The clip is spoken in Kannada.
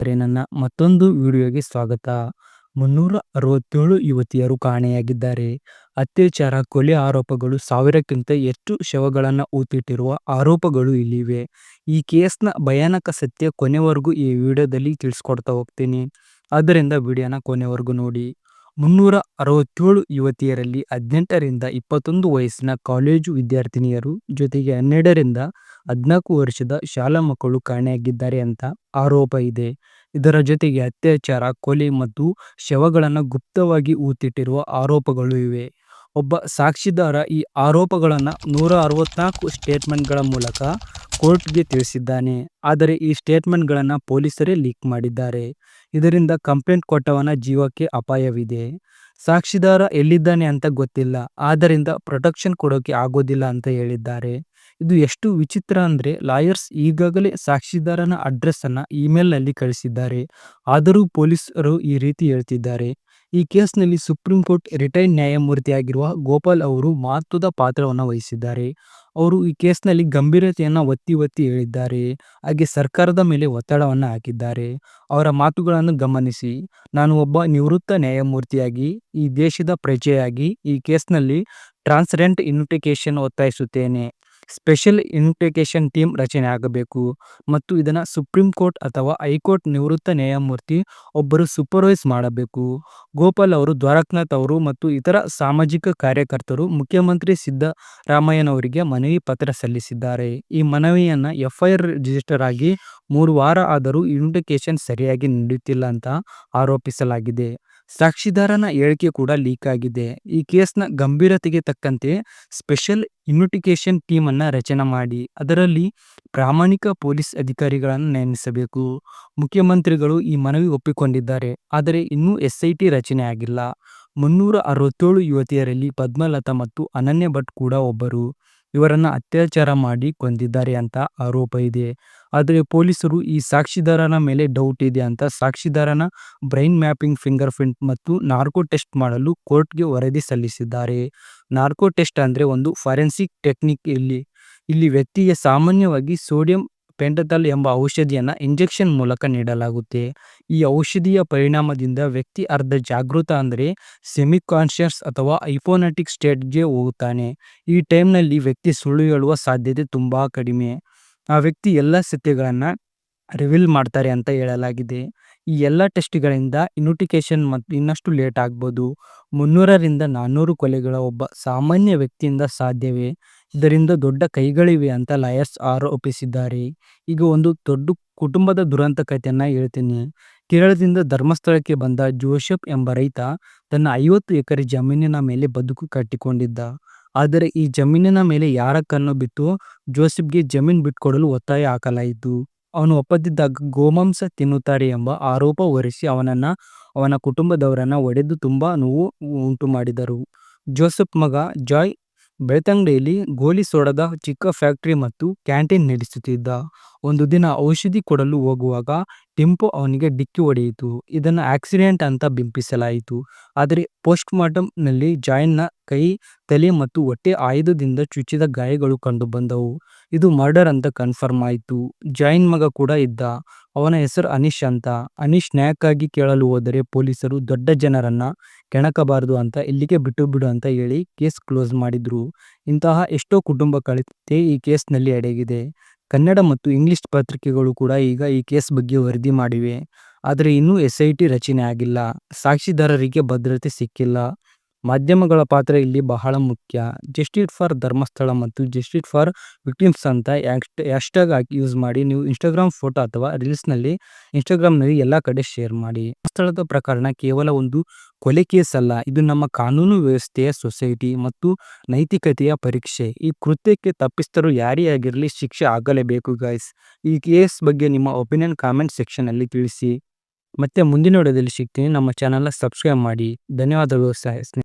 ನನ್ನ ಮತ್ತೊಂದು ವಿಡಿಯೋಗೆ ಸ್ವಾಗತ. ಮುನ್ನೂರ ಅರವತ್ತೇಳು ಯುವತಿಯರು ಕಾಣೆಯಾಗಿದ್ದಾರೆ. ಅತ್ಯಾಚಾರ, ಕೊಲೆ ಆರೋಪಗಳು ಸಾವಿರಕ್ಕಿಂತ ಹೆಚ್ಚು ಶವಗಳನ್ನು ಊತಿಟ್ಟಿರುವ ಆರೋಪಗಳು ಇಲ್ಲಿವೆ. ಈ ಕೇಸ್ನ ಭಯಾನಕ ಸತ್ಯ ಕೊನೆವರೆಗೂ ಈ ವಿಡಿಯೋದಲ್ಲಿ ತಿಳಿಸ್ಕೊಡ್ತಾ ಹೋಗ್ತೀನಿ. ಆದ್ದರಿಂದ ವಿಡಿಯೋನ ಕೊನೆವರೆಗೂ ನೋಡಿ. ಮುನ್ನೂರ ಅರವತ್ತೇಳು ಯುವತಿಯರಲ್ಲಿ ಹದಿನೆಂಟರಿಂದ ಇಪ್ಪತ್ತೊಂದು ವಯಸ್ಸಿನ ಕಾಲೇಜು ವಿದ್ಯಾರ್ಥಿನಿಯರು ಜೊತೆಗೆ ಹನ್ನೆರಡರಿಂದ ಹದಿನಾಲ್ಕು ವರ್ಷದ ಶಾಲಾ ಮಕ್ಕಳು ಕಾಣೆಯಾಗಿದ್ದಾರೆ ಅಂತ ಆರೋಪ ಇದೆ. ಇದರ ಜೊತೆಗೆ ಅತ್ಯಾಚಾರ, ಕೊಲೆ ಮತ್ತು ಶವಗಳನ್ನು ಗುಪ್ತವಾಗಿ ಊತಿಟ್ಟಿರುವ ಆರೋಪಗಳು ಇವೆ. ಒಬ್ಬ ಸಾಕ್ಷಿದಾರ ಈ ಆರೋಪಗಳನ್ನು ನೂರ ಅರವತ್ನಾಲ್ಕು ಸ್ಟೇಟ್ಮೆಂಟ್ಗಳ ಮೂಲಕ ಕೋರ್ಟ್ಗೆ ತಿಳಿಸಿದ್ದಾನೆ. ಆದರೆ ಈ ಸ್ಟೇಟ್ಮೆಂಟ್ಗಳನ್ನು ಪೊಲೀಸರೇ ಲೀಕ್ ಮಾಡಿದ್ದಾರೆ. ಇದರಿಂದ ಕಂಪ್ಲೇಂಟ್ ಕೊಟ್ಟವನ ಜೀವಕ್ಕೆ ಅಪಾಯವಿದೆ. ಸಾಕ್ಷಿದಾರ ಎಲ್ಲಿದ್ದಾನೆ ಅಂತ ಗೊತ್ತಿಲ್ಲ. ಆದ್ದರಿಂದ ಪ್ರೊಟೆಕ್ಷನ್ ಕೊಡೋಕೆ ಆಗೋದಿಲ್ಲ ಅಂತ ಹೇಳಿದ್ದಾರೆ. ಇದು ಎಷ್ಟು ವಿಚಿತ್ರ ಅಂದರೆ ಲಾಯರ್ಸ್ ಈಗಾಗಲೇ ಸಾಕ್ಷಿದಾರನ ಅಡ್ರೆಸ್ ಇಮೇಲ್ನಲ್ಲಿ ಇಮೇಲ್ನಲ್ಲಿ ಕಳಿಸಿದ್ದಾರೆ. ಆದರೂ ಪೊಲೀಸರು ಈ ರೀತಿ ಹೇಳ್ತಿದ್ದಾರೆ. ಈ ಕೇಸ್ನಲ್ಲಿ ಸುಪ್ರೀಂ ಕೋರ್ಟ್ ರಿಟೈರ್ಡ್ ನ್ಯಾಯಮೂರ್ತಿಯಾಗಿರುವ ಗೋಪಾಲ್ ಅವರು ಮಹತ್ವದ ಪಾತ್ರವನ್ನು ವಹಿಸಿದ್ದಾರೆ. ಅವರು ಈ ಕೇಸ್ನಲ್ಲಿ ಗಂಭೀರತೆಯನ್ನು ಒತ್ತಿ ಒತ್ತಿ ಹೇಳಿದ್ದಾರೆ. ಹಾಗೆ ಸರ್ಕಾರದ ಮೇಲೆ ಒತ್ತಡವನ್ನು ಹಾಕಿದ್ದಾರೆ. ಅವರ ಮಾತುಗಳನ್ನು ಗಮನಿಸಿ. ನಾನು ಒಬ್ಬ ನಿವೃತ್ತ ನ್ಯಾಯಮೂರ್ತಿಯಾಗಿ, ಈ ದೇಶದ ಪ್ರಜೆಯಾಗಿ ಈ ಕೇಸ್ನಲ್ಲಿ ಟ್ರಾನ್ಸ್ರೆಂಟ್ ಇನ್ವಿಟಿಕೇಶನ್ ಒತ್ತಾಯಿಸುತ್ತೇನೆ. ಸ್ಪೆಷಲ್ ಇನ್ವಿಟಿಕೇಶನ್ ಟೀಮ್ ರಚನೆ ಆಗಬೇಕು. ಮತ್ತು ಇದನ್ನು ಸುಪ್ರೀಂ ಕೋರ್ಟ್ ಅಥವಾ ಹೈಕೋರ್ಟ್ ನಿವೃತ್ತ ನ್ಯಾಯಮೂರ್ತಿ ಒಬ್ಬರು ಸೂಪರ್ವೈಸ್ ಮಾಡಬೇಕು. ಗೋಪಾಲ್ ಅವರು, ದ್ವಾರಕನಾಥ್ ಅವರು ಮತ್ತು ಇತರ ಸಾಮಾಜಿಕ ಕಾರ್ಯಕರ್ತರು ಮುಖ್ಯಮಂತ್ರಿ ಸಿದ್ದರಾಮಯ್ಯನವರಿಗೆ ಮನವಿ ಪತ್ರ ಸಲ್ಲಿಸಿದ್ದಾರೆ. ಈ ಮನವಿಯನ್ನು ಎಫ್ಐಆರ್ ರಿಜಿಸ್ಟರ್ ಆಗಿ ಮೂರು ವಾರ ಆದರೂ ಇನ್ವಿಟಿಕೇಶನ್ ಸರಿಯಾಗಿ ನೀಡುತ್ತಿಲ್ಲ ಅಂತ ಆರೋಪಿಸಲಾಗಿದೆ. ಸಾಕ್ಷಿದಾರನ ಹೇಳಿಕೆ ಕೂಡ ಲೀಕ್ ಆಗಿದೆ. ಈ ಕೇಸ್ನ ಗಂಭೀರತೆಗೆ ತಕ್ಕಂತೆ ಸ್ಪೆಷಲ್ ಇನ್ವೆಸ್ಟಿಗೇಷನ್ ಟೀಮ್ ಅನ್ನ ರಚನೆ ಮಾಡಿ, ಅದರಲ್ಲಿ ಪ್ರಾಮಾಣಿಕ ಪೊಲೀಸ್ ಅಧಿಕಾರಿಗಳನ್ನು ನೇಮಿಸಬೇಕು. ಮುಖ್ಯಮಂತ್ರಿಗಳು ಈ ಮನವಿ ಒಪ್ಪಿಕೊಂಡಿದ್ದಾರೆ, ಆದರೆ ಇನ್ನೂ ಎಸ್ ಐ ಟಿ ರಚನೆ ಆಗಿಲ್ಲ. ಮುನ್ನೂರ ಅರವತ್ತೇಳು ಯುವತಿಯರಲ್ಲಿ ಪದ್ಮಲತಾ ಮತ್ತು ಅನನ್ಯ ಭಟ್ ಕೂಡ ಒಬ್ಬರು. ಇವರನ್ನ ಅತ್ಯಾಚಾರ ಮಾಡಿ ಕೊಂದಿದ್ದಾರೆ ಅಂತ ಆರೋಪ ಇದೆ. ಆದರೆ ಪೊಲೀಸರು ಈ ಸಾಕ್ಷಿದಾರನ ಮೇಲೆ ಡೌಟ್ ಇದೆ ಅಂತ ಸಾಕ್ಷಿದಾರನ ಬ್ರೈನ್ ಮ್ಯಾಪಿಂಗ್ ಫಿಂಗರ್ ಪ್ರಿಂಟ್ ಮತ್ತು ನಾರ್ಕೋ ಟೆಸ್ಟ್ ಮಾಡಲು ಕೋರ್ಟ್ಗೆ ವರದಿ ಸಲ್ಲಿಸಿದ್ದಾರೆ. ನಾರ್ಕೋ ಟೆಸ್ಟ್ ಅಂದರೆ ಒಂದು ಫಾರೆನ್ಸಿಕ್ ಟೆಕ್ನಿಕ್ ಇಲ್ಲಿ. ಇಲ್ಲಿ ವ್ಯಕ್ತಿಗೆ ಸಾಮಾನ್ಯವಾಗಿ ಸೋಡಿಯಂ ಪೆಂಟತಲ್ ಎಂಬ ಔಷಧಿಯನ್ನು ಇಂಜೆಕ್ಷನ್ ಮೂಲಕ ನೀಡಲಾಗುತ್ತೆ. ಈ ಔಷಧಿಯ ಪರಿಣಾಮದಿಂದ ವ್ಯಕ್ತಿ ಅರ್ಧ ಜಾಗೃತ ಅಂದರೆ ಸೆಮಿ ಕಾನ್ಷಿಯಸ್ ಅಥವಾ ಐಫೋನೆಟಿಕ್ ಸ್ಟೇಟ್ಗೆ ಹೋಗುತ್ತಾನೆ. ಈ ಟೈಮ್ನಲ್ಲಿ ವ್ಯಕ್ತಿ ಸುಳ್ಳು ಹೇಳುವ ಸಾಧ್ಯತೆ ತುಂಬ ಕಡಿಮೆ. ಆ ವ್ಯಕ್ತಿ ಎಲ್ಲ ಸತ್ಯಗಳನ್ನು ರಿವೀಲ್ ಮಾಡ್ತಾರೆ ಅಂತ ಹೇಳಲಾಗಿದೆ. ಈ ಎಲ್ಲ ಟೆಸ್ಟ್ಗಳಿಂದ ಇನ್ವಿಟಿಕೇಶನ್ ಮತ್ತು ಇನ್ನಷ್ಟು ಲೇಟ್ ಆಗ್ಬೋದು. ಮುನ್ನೂರರಿಂದ ನಾನ್ನೂರು ಕೊಲೆಗಳ ಒಬ್ಬ ಸಾಮಾನ್ಯ ವ್ಯಕ್ತಿಯಿಂದ ಸಾಧ್ಯವೇ? ಇದರಿಂದ ದೊಡ್ಡ ಕೈಗಳಿವೆ ಅಂತ ಲಾಯರ್ಸ್ ಆರೋಪಿಸಿದ್ದಾರೆ. ಈಗ ಒಂದು ದೊಡ್ಡ ಕುಟುಂಬದ ದುರಂತ ಕಥೆಯನ್ನು ಹೇಳ್ತೀನಿ. ಕೇರಳದಿಂದ ಧರ್ಮಸ್ಥಳಕ್ಕೆ ಬಂದ ಜೋಸೆಫ್ ಎಂಬ ರೈತ ತನ್ನ ಐವತ್ತು ಎಕರೆ ಜಮೀನಿನ ಮೇಲೆ ಬದುಕು ಕಟ್ಟಿಕೊಂಡಿದ್ದ. ಆದರೆ ಈ ಜಮೀನಿನ ಮೇಲೆ ಯಾರ ಕಣ್ಣು ಬಿತ್ತು ಜೋಸೆಫ್ಗೆ ಜಮೀನು ಬಿಟ್ಕೊಡಲು ಒತ್ತಾಯ ಹಾಕಲಾಯಿತು. ಅವನು ಒಪ್ಪದಿದ್ದಾಗ ಗೋಮಾಂಸ ತಿನ್ನುತ್ತಾರೆ ಎಂಬ ಆರೋಪ ಹೊರಿಸಿ ಅವನನ್ನ, ಅವನ ಕುಟುಂಬದವರನ್ನ ಒಡೆದು ತುಂಬಾ ನೋವು ಉಂಟು ಮಾಡಿದರು. ಜೋಸೆಫ್ ಮಗ ಜಾಯ್ ಬೆಳ್ತಂಗಡಿಯಲ್ಲಿ ಗೋಲಿ ಸೋಡದ ಚಿಕ್ಕ ಫ್ಯಾಕ್ಟರಿ ಮತ್ತು ಕ್ಯಾಂಟೀನ್ ನಡೆಸುತ್ತಿದ್ದ. ಒಂದು ದಿನ ಔಷಧಿ ಕೊಡಲು ಹೋಗುವಾಗ ಟೆಂಪೋ ಅವನಿಗೆ ಡಿಕ್ಕಿ ಹೊಡೆಯಿತು. ಇದನ್ನು ಆಕ್ಸಿಡೆಂಟ್ ಅಂತ ಬಿಂಬಿಸಲಾಯಿತು. ಆದರೆ ಪೋಸ್ಟ್ನಲ್ಲಿ ಜಾಯ್ನ ಕೈ, ತಲೆ ಮತ್ತು ಹೊಟ್ಟೆ ಆಯುಧದಿಂದ ಚುಚ್ಚಿದ ಗಾಯಗಳು ಕಂಡುಬಂದವು ಇದು ಮರ್ಡರ್ ಅಂತ ಕನ್ಫರ್ಮ್ ಆಯಿತು. ಜಾಯಿನ್ ಮಗ ಕೂಡ ಇದ್ದ. ಅವನ ಹೆಸರು ಅನೀಶ್ ಅಂತ. ಅನೀಶ್ ನ್ಯಾಯಕ್ಕಾಗಿ ಕೇಳಲು ಹೋದರೆ ಪೊಲೀಸರು ದೊಡ್ಡ ಜನರನ್ನ ಕೆಣಕಬಾರದು ಅಂತ ಇಲ್ಲಿಗೆ ಬಿಟ್ಟು ಬಿಡು ಅಂತ ಹೇಳಿ ಕೇಸ್ ಕ್ಲೋಸ್ ಮಾಡಿದ್ರು. ಇಂತಹ ಎಷ್ಟೋ ಕುಟುಂಬ ಕಳಿತೆ ಈ ಕೇಸ್ನಲ್ಲಿ ಅಡಗಿದೆ. ಕನ್ನಡ ಮತ್ತು ಇಂಗ್ಲಿಷ್ ಪತ್ರಿಕೆಗಳು ಕೂಡ ಈಗ ಈ ಕೇಸ್ ಬಗ್ಗೆ ವರದಿ ಮಾಡಿವೆ. ಆದರೆ ಇನ್ನೂ ಎಸ್ ಐ ಟಿ ರಚನೆ ಆಗಿಲ್ಲ. ಸಾಕ್ಷಿದಾರರಿಗೆ ಭದ್ರತೆ ಸಿಕ್ಕಿಲ್ಲ. ಮಾಧ್ಯಮಗಳ ಪಾತ್ರ ಇಲ್ಲಿ ಬಹಳ ಮುಖ್ಯ. ಜಸ್ಟಿಟ್ ಫಾರ್ ಧರ್ಮಸ್ಥಳ ಮತ್ತು ಜಸ್ಟಿಸ್ ಫಾರ್ ವಿಕ್ಟಿಮ್ಸ್ ಅಂತ ಹ್ಯಾಶ್ಟ್ಯಾಗ್ ಹಾಕಿ ಯೂಸ್ ಮಾಡಿ ನೀವು ಇನ್ಸ್ಟಾಗ್ರಾಮ್ ಫೋಟೋ ಅಥವಾ ರೀಲ್ಸ್ನಲ್ಲಿ ಇನ್ಸ್ಟಾಗ್ರಾಮ್ನಲ್ಲಿ ಎಲ್ಲ ಕಡೆ ಶೇರ್ ಮಾಡಿ. ಸ್ಥಳದ ಪ್ರಕರಣ ಕೇವಲ ಒಂದು ಕೊಲೆ ಕೇಸ್ ಅಲ್ಲ, ಇದು ನಮ್ಮ ಕಾನೂನು ವ್ಯವಸ್ಥೆಯ ಸೊಸೈಟಿ ಮತ್ತು ನೈತಿಕತೆಯ ಪರೀಕ್ಷೆ. ಈ ಕೃತ್ಯಕ್ಕೆ ತಪ್ಪಿಸ್ತರು ಯಾರೇ ಆಗಿರಲಿ ಶಿಕ್ಷೆ ಆಗಲೇಬೇಕು ಗಾಯ್ಸ್ ಈ ಕೇಸ್ ಬಗ್ಗೆ ನಿಮ್ಮ ಒಪಿನಿಯನ್ ಕಾಮೆಂಟ್ ಸೆಕ್ಷನಲ್ಲಿ ತಿಳಿಸಿ. ಮತ್ತೆ ಮುಂದಿನ ವಿಡಿಯೋದಲ್ಲಿ ಸಿಗ್ತೀನಿ. ನಮ್ಮ ಚಾನಲ್ನ ಸಬ್ಸ್ಕ್ರೈಬ್ ಮಾಡಿ. ಧನ್ಯವಾದಗಳು ಸ್ನೇಹಿತರೆ